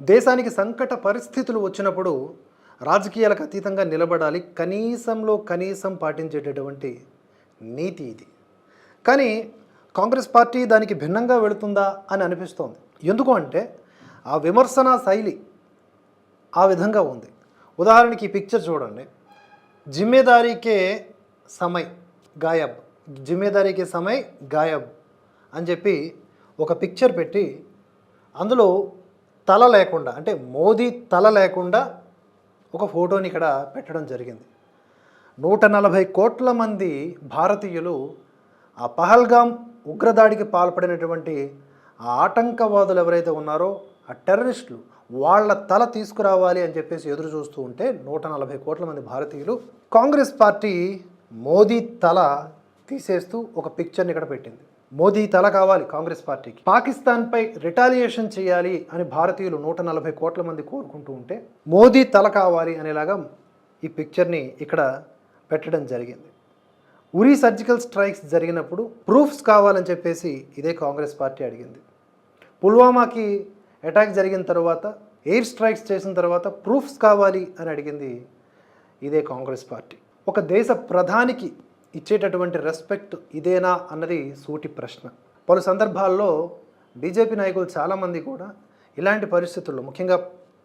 దేశానికి సంకట పరిస్థితులు వచ్చినప్పుడు రాజకీయాలకు అతీతంగా నిలబడాలి. కనీసంలో కనీసం పాటించేటటువంటి నీతి ఇది. కానీ కాంగ్రెస్ పార్టీ దానికి భిన్నంగా వెళుతుందా అని అనిపిస్తోంది. ఎందుకు అంటే ఆ విమర్శన శైలి ఆ విధంగా ఉంది. ఉదాహరణకి ఈ పిక్చర్ చూడండి. జిమ్మేదారీకే సమయ్ గాయబ్. జిమ్మేదారీకే సమయ్ గాయబ్ అని చెప్పి ఒక పిక్చర్ పెట్టి అందులో తల లేకుండా అంటే మోదీ తల లేకుండా ఒక ఫోటోని ఇక్కడ పెట్టడం జరిగింది. నూట నలభై కోట్ల మంది భారతీయులు ఆ పహల్గాం ఉగ్రదాడికి పాల్పడినటువంటి ఆ ఆటంకవాదులు ఎవరైతే ఉన్నారో ఆ టెర్రరిస్టులు వాళ్ళ తల తీసుకురావాలి అని చెప్పేసి ఎదురు చూస్తూ ఉంటే నూట నలభై కోట్ల మంది భారతీయులు కాంగ్రెస్ పార్టీ మోదీ తల తీసేస్తూ ఒక పిక్చర్ని ఇక్కడ పెట్టింది. మోదీ తల కావాలి కాంగ్రెస్ పార్టీకి. పాకిస్తాన్పై రిటాలియేషన్ చేయాలి అని భారతీయులు నూట నలభై కోట్ల మంది కోరుకుంటూ ఉంటే మోదీ తల కావాలి అనేలాగా ఈ పిక్చర్ని ఇక్కడ పెట్టడం జరిగింది. ఉరి సర్జికల్ స్ట్రైక్స్ జరిగినప్పుడు ప్రూఫ్స్ కావాలని చెప్పేసి ఇదే కాంగ్రెస్ పార్టీ అడిగింది. పుల్వామాకి అటాక్ జరిగిన తర్వాత ఎయిర్ స్ట్రైక్స్ చేసిన తర్వాత ప్రూఫ్స్ కావాలి అని అడిగింది ఇదే కాంగ్రెస్ పార్టీ. ఒక దేశ ప్రధానికి ఇచ్చేటటువంటి రెస్పెక్ట్ ఇదేనా అన్నది సూటి ప్రశ్న. పలు సందర్భాల్లో బీజేపీ నాయకులు చాలామంది కూడా ఇలాంటి పరిస్థితుల్లో ముఖ్యంగా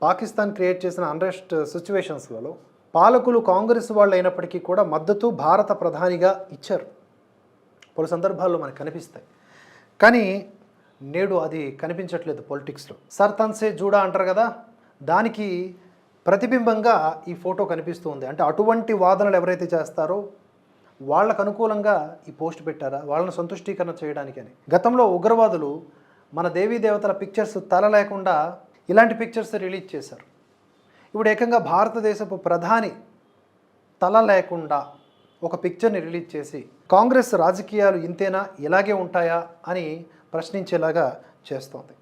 పాకిస్తాన్ క్రియేట్ చేసిన అన్రెస్ట్ సిచ్యువేషన్స్లలో పాలకులు కాంగ్రెస్ వాళ్ళు అయినప్పటికీ కూడా మద్దతు భారత ప్రధానిగా ఇచ్చారు. పలు సందర్భాల్లో మనకు కనిపిస్తాయి. కానీ నేడు అది కనిపించట్లేదు పొలిటిక్స్లో సర్తన్సే జూడా అంటారు కదా దానికి ప్రతిబింబంగా ఈ ఫోటో కనిపిస్తుంది అంటే అటువంటి వాదనలు ఎవరైతే చేస్తారో వాళ్ళకు అనుకూలంగా ఈ పోస్ట్ పెట్టారా? వాళ్ళని సంతుష్టీకరణ చేయడానికి అని. గతంలో ఉగ్రవాదులు మన దేవీ దేవతల పిక్చర్స్ తల లేకుండా ఇలాంటి పిక్చర్స్ రిలీజ్ చేశారు. ఇప్పుడు ఏకంగా భారతదేశపు ప్రధాని తల లేకుండా ఒక పిక్చర్ని రిలీజ్ చేసి కాంగ్రెస్ రాజకీయాలు ఇంతేనా? ఇలాగే ఉంటాయా? అని ప్రశ్నించేలాగా చేస్తోంది.